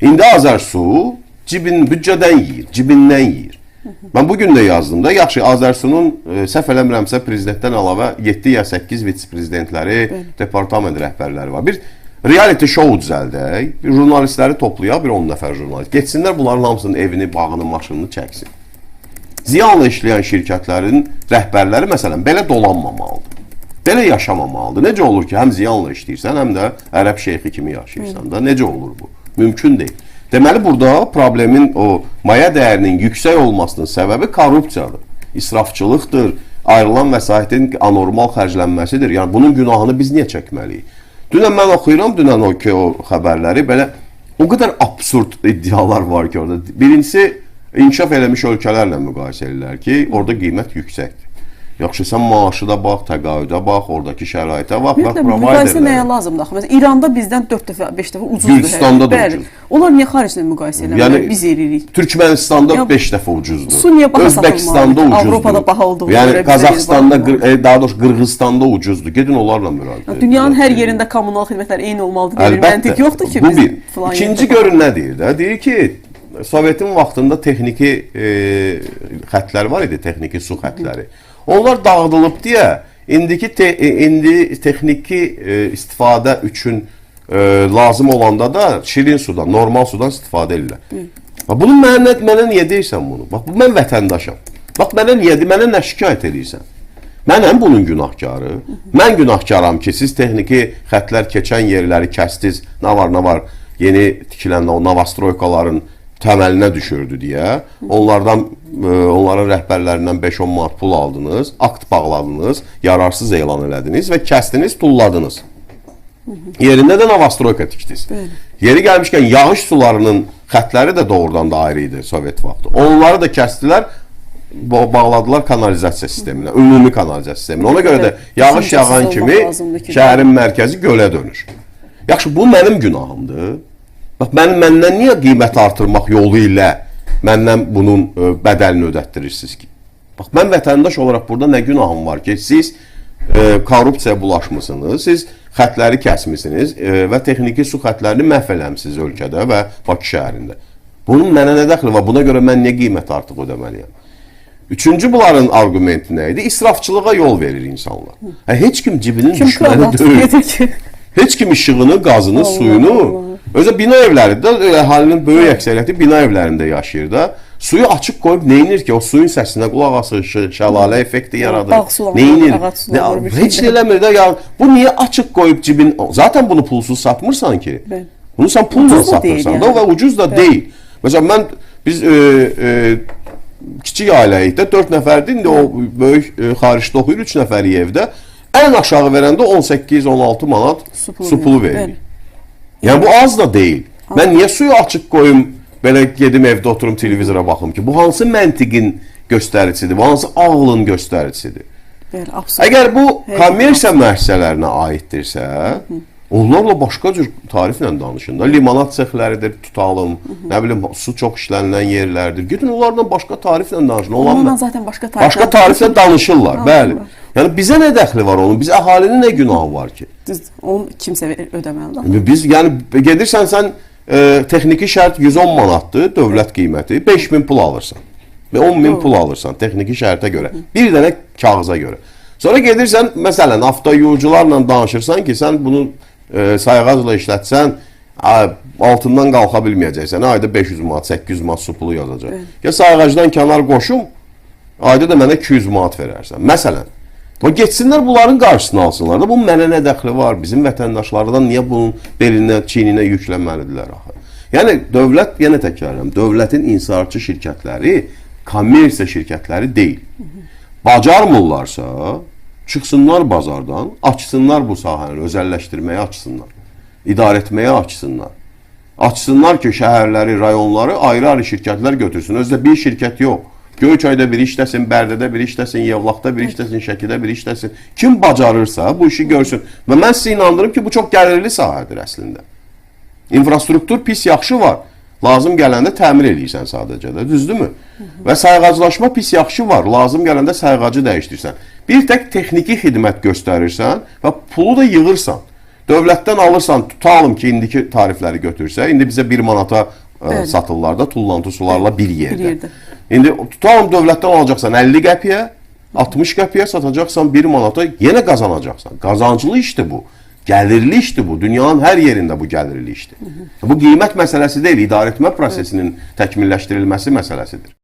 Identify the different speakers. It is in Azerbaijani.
Speaker 1: İndi Azərsu cibin büdcədən yeyir, cibindən yeyir. Mən bu gün də yazdım da, yaxşı Azərsunun e, səhv eləmirəmsə prezidentdən əlavə 7 ya 8 vitse-prezidentləri, departament rəhbərləri var. Bir reality show düzəldək, jurnalistləri toplayaq, bir 10 nəfər jurnalist. Getsinlər bunların hamısının evini, bağını, maşınını çəksin. Ziyanla işləyən şirkətlərin rəhbərləri məsələn belə dolanmamalıdır. Belə yaşamamalıdır. Necə olur ki, həm ziyanla işləyirsən, həm də ərəb şeyxi kimi yaşayırsan da. Necə olur bu? Mümkün deyil. Deməli burada problemin o maya dəyərinin yüksək olmasının səbəbi korrupsiyadır. İsrafçılıqdır, ayrılan vəsaitin anormal xərclənməsidir. Yəni bunun günahını biz niyə çəkməliyik? Dünən mən oxuyuram, dünən o ki o xəbərləri belə o qədər absurd iddialar var ki orada. Birincisi inkişaf eləmiş ölkələrlə müqayisə edirlər ki, orada qiymət yüksəkdir. Yaxşı, sən maaşı da bax, təqaüdə bax, oradakı şəraitə bax, bax,
Speaker 2: Ümumiyyətlə müqayisə
Speaker 1: providerlərə.
Speaker 2: nəyə lazımdır? axı? Məsələn, İranda bizdən 4 dəfə, 5 dəfə ucuzdur. hər
Speaker 1: Gürcüstanda da ucuz.
Speaker 2: Onlar niyə xariclə müqayisə eləmirlər?
Speaker 1: Yəni-
Speaker 2: biz eləyirik.
Speaker 1: Türkmenistanda
Speaker 2: Ya,
Speaker 1: 5 dəfə ucuzdur.
Speaker 2: su niyə baha
Speaker 1: Özbəkistanda ucuzdur.
Speaker 2: Avropada baha olduğuna
Speaker 1: yəni,
Speaker 2: görə bizə
Speaker 1: Qazaxstanda, e, daha doğrusu Qırğızstanda ucuzdur. Gedin onlarla müraciət.
Speaker 2: Dünyanın hər
Speaker 1: edin.
Speaker 2: yerində kommunal xidmətlər eyni olmalıdır
Speaker 1: Əlbəttə.
Speaker 2: məntiq yoxdur ki, biz filan
Speaker 1: İkinci görün nə deyir də? Deyir ki, Sovetin vaxtında texniki e, xətlər var idi, texniki su xətləri. Onlar dağıdılıb deyə indiki te, e, indi texniki e, istifadə üçün e, lazım olanda da şirin sudan, normal sudan istifadə edirlər. Bax bunu mənə mənə niyə deyirsən bunu? Bax bu mən vətəndaşam. Bax mənə niyə mənə nə şikayət edirsən? Mənəm bunun günahkarı. Mən günahkaram ki, siz texniki xətlər keçən yerləri kəsdiniz. Nə var, nə var? Yeni tikilən o novastroykaların təməlinə düşürdü deyə onlardan e, onların rəhbərlərindən 5-10 manat pul aldınız, akt bağladınız, yararsız elan elədiniz və kəsdiniz, tulladınız. Yerində də novastroyka tikdiniz. Yeri gəlmişkən yağış sularının xətləri də doğrudan da ayrı idi Sovet vaxtı. Onları da kəsdilər, ba- bağladılar kanalizasiya sisteminə, ümumi kanalizasiya sisteminə. Ona görə də yağış yağan kimi şəhərin mərkəzi gölə dönür. Yaxşı, bu mənim günahımdır. Bax, mən məndən niyə qiymət artırmaq yolu ilə məndən bunun ə, bədəlini ödətdirirsiniz ki? Bax, mən vətəndaş olaraq burada nə günahım var ki, siz ə, korrupsiyaya bulaşmısınız, siz xətləri kəsmisiniz ə, və texniki su xətlərini məhv eləmisiniz ölkədə və Bakı şəhərində. Bunun mənə nə dəxli var? Buna görə mən niyə qiymət artıq ödəməliyəm? Üçüncü bunların argumenti nə idi? İsrafçılığa yol verir insanlar. Hə, heç kim cibinin
Speaker 2: Kim
Speaker 1: düşməni deyil. Heç kim işığını, qazını,
Speaker 2: Allah
Speaker 1: suyunu,
Speaker 2: Allah.
Speaker 1: Özə bina evlərində, elə əhalinin böyük əksəriyyəti bina evlərində yaşayır da. Suyu açıq qoyub neynir ki? O suyun səsinə qulaq asır, şəlalə effekti yaradır.
Speaker 2: Bir
Speaker 1: Ne, heç
Speaker 2: şey.
Speaker 1: eləmir də ya. Bu niyə açıq qoyub cibin? Zaten bunu pulsuz satmırsan ki.
Speaker 2: Bəli.
Speaker 1: Bunu sən pulla satırsan da və ucuz da deyil. Məsələn mən biz e, e, kiçik ailəyik də 4 nəfərdir. İndi o böyük e, xaricdə oxuyur 3 nəfərik evdə. Ən aşağı verəndə 18-16 manat
Speaker 2: Su pulu
Speaker 1: su pulu
Speaker 2: verir.
Speaker 1: Yəni bu az da deyil. Mən niyə suyu açıq qoyum, belə gedim evdə oturum televizora baxım ki, bu hansı məntiqin göstəricisidir, bu hansı ağlın göstəricisidir?
Speaker 2: Bəli, absurd.
Speaker 1: Əgər bu kommersiya müəssisələrinə aiddirsə, onlarla başqa cür tariflə danışın da. Limonat sexləridir, tutalım. Nə bilim, su çox işlənilən yerlərdir. Gedin onlarla başqa tariflə danışın.
Speaker 2: Onlarla zaten başqa tariflər.
Speaker 1: başqa tariflə danışırlar. Bəli. Yəni bizə nə dəxli var onun? Biz əhalinin nə günahı var ki?
Speaker 2: Düz, onu kimsə ödəməlidir.
Speaker 1: Biz yəni gedirsən sən e, texniki şərt 110 manatdır, dövlət qiyməti. 5000 pul alırsan. Və 10000 pul alırsan texniki şərtə görə. Bir dənə kağıza görə. Sonra gedirsən, məsələn, avtoyolcularla danışırsan ki, sən bunu e, sayğacla işlətsən, altından qalxa bilməyəcəksən. Ayda 500 manat, 800 manat su pulu yazacaq. Ya sayğacdan kənar qoşum, ayda da mənə 200 manat verərsən. Məsələn, O getsinlər bunların qarşısını alsınlar da. Bunun mənə nə dəxli var? Bizim vətəndaşlardan niyə bunun belinə, çiyninə yüklənməlidirlər axı? Yəni dövlət, yenə təkrarlayıram, dövlətin inhisarçı şirkətləri kommersiya şirkətləri deyil. Bacarmırlarsa, çıxsınlar bazardan, açsınlar bu sahəni, özəlləşdirməyə açsınlar. İdarə etməyə açsınlar. Açsınlar ki, şəhərləri, rayonları ayrı-ayrı şirkətlər götürsün. Özdə bir şirkət yox. Göyçayda bir işləsin, Bərdədə bir işləsin, Yevlaxda bir işləsin, Şəkidə bir işləsin. Kim bacarırsa bu işi görsün. Və mən sizə inandırım ki, bu çox gəlirli sahədir əslində. İnfrastruktur pis yaxşı var. Lazım gələndə təmir eləyirsən sadəcə də, düzdürmü? Və sayğaclaşma pis yaxşı var. Lazım gələndə sayğacı dəyişdirsən. Bir tək texniki xidmət göstərirsən və pulu da yığırsan. Dövlətdən alırsan, tutalım ki, indiki tarifləri götürsə, indi bizə 1 manata ə,
Speaker 2: Bəli.
Speaker 1: satırlar da tullantı sularla bir yerdə.
Speaker 2: Bir yerdə.
Speaker 1: İndi tutalım dövlətdən alacaqsan 50 qəpiyə, 60 qəpiyə satacaqsan 1 manata yenə qazanacaqsan. Qazanclı işdir bu. Gəlirli işdir bu. Dünyanın hər yerində bu gəlirli işdir. Bu qiymət məsələsi deyil, idarəetmə prosesinin təkmilləşdirilməsi məsələsidir.